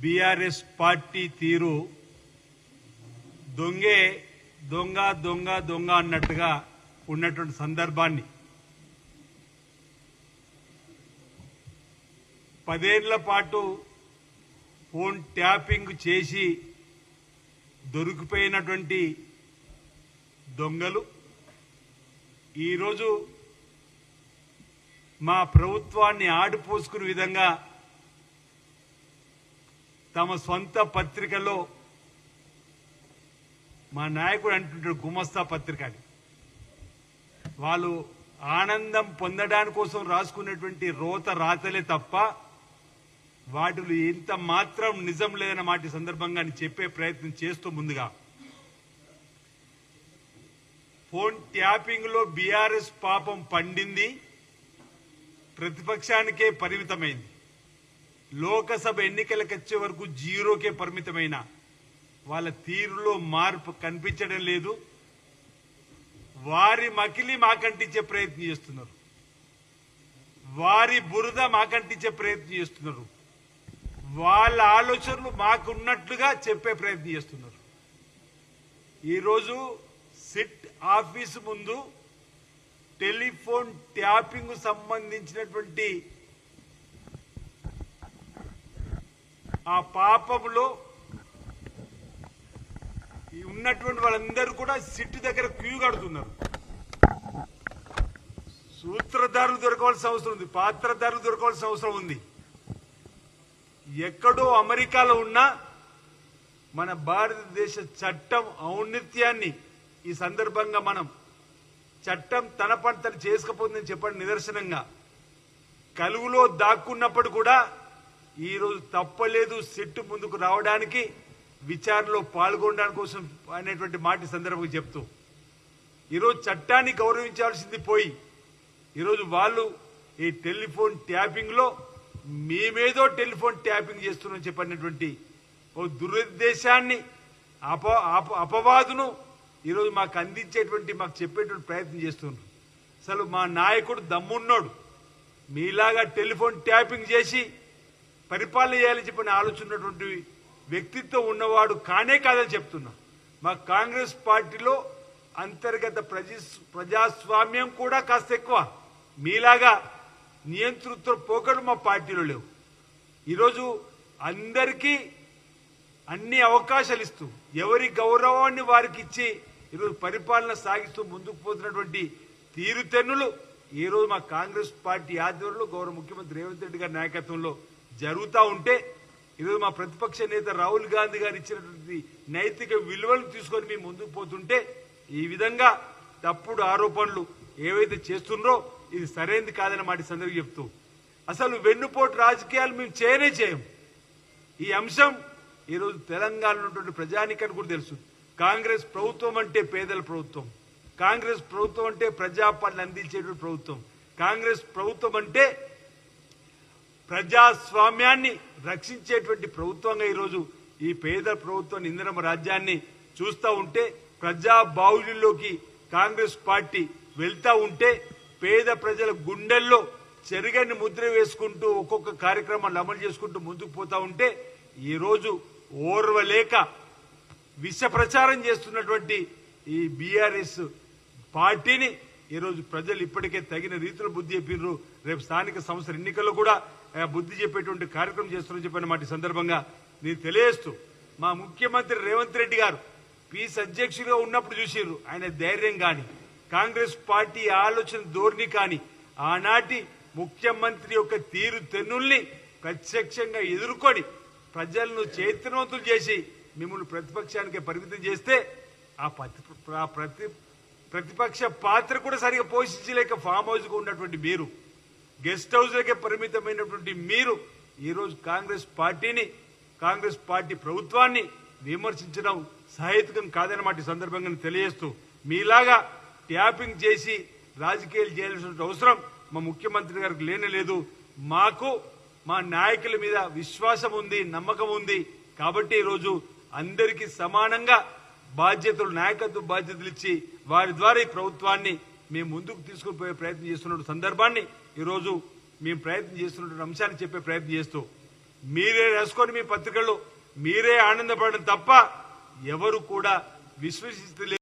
BRS party తీరు దొంగే దొంగ దొంగ దొంగ అన్నట్టుగా ఉన్నటువంటి సందర్భాన్ని పదేళ్ళ పాటు ఫోన్ ట్యాపింగ్ చేసి దొరికిపోయినటువంటి దొంగలు. ఈరోజు మా ప్రభుత్వాన్ని ఆడిపోసుకునే విధంగా తమ సొంత పత్రికలో మా నాయకుడు అంటుంటాడు గుమస్తా పత్రిక అని. వాళ్ళు ఆనందం పొందడాని కోసం రాసుకున్నటువంటి రోత రాతలే తప్ప వాటిలో ఇంత మాత్రం నిజం లేదన్న మాట సందర్భంగా చెప్పే ప్రయత్నం చేస్తూ ముందుగా. ఫోన్ ట్యాపింగ్లో బీఆర్ఎస్ పాపం పండింది ప్రతిపక్షానికే పరిమితమైంది. లోకసభ ఎన్నికలకు వచ్చే వరకు జీరోకే పరిమితమైన. వాళ్ళ తీరులో మార్పు కనిపించడం లేదు. వారి మకిలి మాకంటించే ప్రయత్నం చేస్తున్నారు. వారి బురద మాకంటించే ప్రయత్నం చేస్తున్నారు. వాళ్ళ ఆలోచనలు మాకున్నట్లుగా చెప్పే ప్రయత్నం చేస్తున్నారు. ఈరోజు సిట్ ఆఫీసు ముందు టెలిఫోన్ ట్యాపింగ్ సంబంధించినటువంటి ఆ పాపంలో ఈ ఉన్నటువంటి వాళ్ళందరూ కూడా సిట్ దగ్గర క్యూ కడుతున్నారు. సూత్రధారులు దొరకవలసిన అవసరం ఉంది పాత్రధారులు దొరకవలసిన అవసరం ఉంది. ఎక్కడో అమెరికాలో ఉన్న మన భారతదేశ చట్టం ఔన్నత్యాన్ని ఈ సందర్భంగా మనం చట్టం తన పని చేసుకపోతుందని చెప్పండి నిదర్శనంగా కలుగులో దాక్కున్నప్పుడు కూడా ఈరోజు తప్పలేదు సెట్టు ముందుకు రావడానికి విచారణలో పాల్గొనడానికి కోసం అనేటువంటి మాట సందర్భంగా చెప్తూ. ఈరోజు చట్టాన్ని గౌరవించాల్సింది పోయి ఈరోజు వాళ్ళు ఈ టెలిఫోన్ ట్యాపింగ్లో మేమేదో టెలిఫోన్ ట్యాపింగ్ చేస్తున్నాం చెప్పినటువంటి ఓ దురుద్దేశాన్ని అప అప అపవాదును ఈరోజు మాకు అందించేటువంటి మాకు చెప్పేటువంటి ప్రయత్నం చేస్తున్నారు. అసలు మా నాయకుడు దమ్మున్నాడు. మీలాగా టెలిఫోన్ ట్యాపింగ్ చేసి పరిపాలన చేయాలని చెప్పిన ఆలోచనటువంటి వ్యక్తిత్వం ఉన్నవాడు కానే కాదని చెప్తున్నా. మా కాంగ్రెస్ పార్టీలో అంతర్గత ప్రజస్ ప్రజాస్వామ్యం కూడా కాస్త ఎక్కువ. మీలాగా నియంతృత్వ పోకడు మా పార్టీలో లేవు. ఈరోజు అందరికీ అన్ని అవకాశాలు ఇస్తూ ఎవరి గౌరవాన్ని వారికి ఇచ్చి ఈరోజు పరిపాలన సాగిస్తూ ముందుకు పోతున్నటువంటి తీరుతెన్నులు ఈరోజు మా కాంగ్రెస్ పార్టీ ఆధ్వర్యంలో గౌరవ ముఖ్యమంత్రి రేవంత్ రెడ్డి గారి నాయకత్వంలో జరుగుతూ ఉంటే ఈరోజు మా ప్రతిపక్ష నేత రాహుల్ గాంధీ గారు ఇచ్చినటువంటి నైతిక విలువలు తీసుకొని మేము ముందుకు పోతుంటే ఈ విధంగా తప్పుడు ఆరోపణలు ఏవైతే చేస్తున్నారో ఇది సరైనది కాదని మాట సందర్భం చెప్తూ అసలు వెన్నుపోటు రాజకీయాలు మేము చేయనే చేయం. ఈ అంశం ఈరోజు తెలంగాణలో ఉన్నటువంటి ప్రజానికని కూడా తెలుసు. కాంగ్రెస్ ప్రభుత్వం అంటే పేదల ప్రభుత్వం. కాంగ్రెస్ ప్రభుత్వం అంటే ప్రజాపాలన అందించేటువంటి ప్రభుత్వం. కాంగ్రెస్ ప్రభుత్వం అంటే ప్రజాస్వామ్యాన్ని రక్షించేటువంటి ప్రభుత్వంగా ఈరోజు ఈ పేద ప్రభుత్వం ఇందిరమ రాజ్యాన్ని చూస్తూ ఉంటే ప్రజా బాహుళ్యంలోకి కాంగ్రెస్ పార్టీ వెళ్తా ఉంటే పేద ప్రజల గుండెల్లో చెరుగని ముద్ర వేసుకుంటూ ఒక్కొక్క కార్యక్రమాన్ని అమలు చేసుకుంటూ ముందుకు పోతా ఉంటే ఈరోజు ఓర్వలేక విష ప్రచారం చేస్తున్నటువంటి ఈ బీఆర్ఎస్ పార్టీని ఈరోజు ప్రజలు ఇప్పటికే తగిన రీతిలో బుద్ధి చెప్పినారు. రేపు స్థానిక సంస్థల ఎన్నికల్లో కూడా బుద్ధి చెప్పేటువంటి కార్యక్రమం చేస్తున్నారని చెప్పిన మాట సందర్భంగా నేను తెలియజేస్తూ మా ముఖ్యమంత్రి రేవంత్ రెడ్డి గారు పీస్ అధ్యక్షుడిగా ఉన్నప్పుడు చూసిర్రు. ఆయన ధైర్యం కానీ కాంగ్రెస్ పార్టీ ఆలోచన ధోరణి కానీ ఆనాటి ముఖ్యమంత్రి యొక్క తీరు తెన్నుల్ని ప్రత్యక్షంగా ఎదుర్కొని ప్రజలను చైతన్యవంతులు చేసి మిమ్మల్ని ప్రతిపక్షానికి పరిమితం చేస్తే ఆ ప్రతి ఆ ప్రతి ప్రతిపక్ష పాత్ర కూడా సరిగా పోషించలేక ఫామ్ హౌస్గా ఉన్నటువంటి మీరు గెస్ట్ హౌస్లకే పరిమితమైనటువంటి మీరు ఈరోజు కాంగ్రెస్ పార్టీని కాంగ్రెస్ పార్టీ ప్రభుత్వాన్ని విమర్శించడం సహేతుకం కాదన్నమాట ఈ సందర్భంగా తెలియజేస్తూ మీలాగా ట్యాపింగ్ చేసి రాజకీయాలు చేయాల్సిన అవసరం మా ముఖ్యమంత్రి గారికి లేనే లేదు. మాకు మా నాయకుల మీద విశ్వాసం ఉంది నమ్మకం ఉంది. కాబట్టి ఈరోజు అందరికీ సమానంగా బాధ్యతలు నాయకత్వ బాధ్యతలు ఇచ్చి వారి ద్వారా ఈ ప్రభుత్వాన్ని మేము ముందుకు తీసుకుని పోయే ప్రయత్నం చేస్తున్న సందర్భాన్ని ఈరోజు మేము ప్రయత్నం చేస్తున్న అంశాన్ని చెప్పే ప్రయత్నం చేస్తూ మీరే రాసుకొని మీ పత్రికల్లో మీరే ఆనందపడడం తప్ప ఎవరు కూడా విశ్వసిస్తలేదు.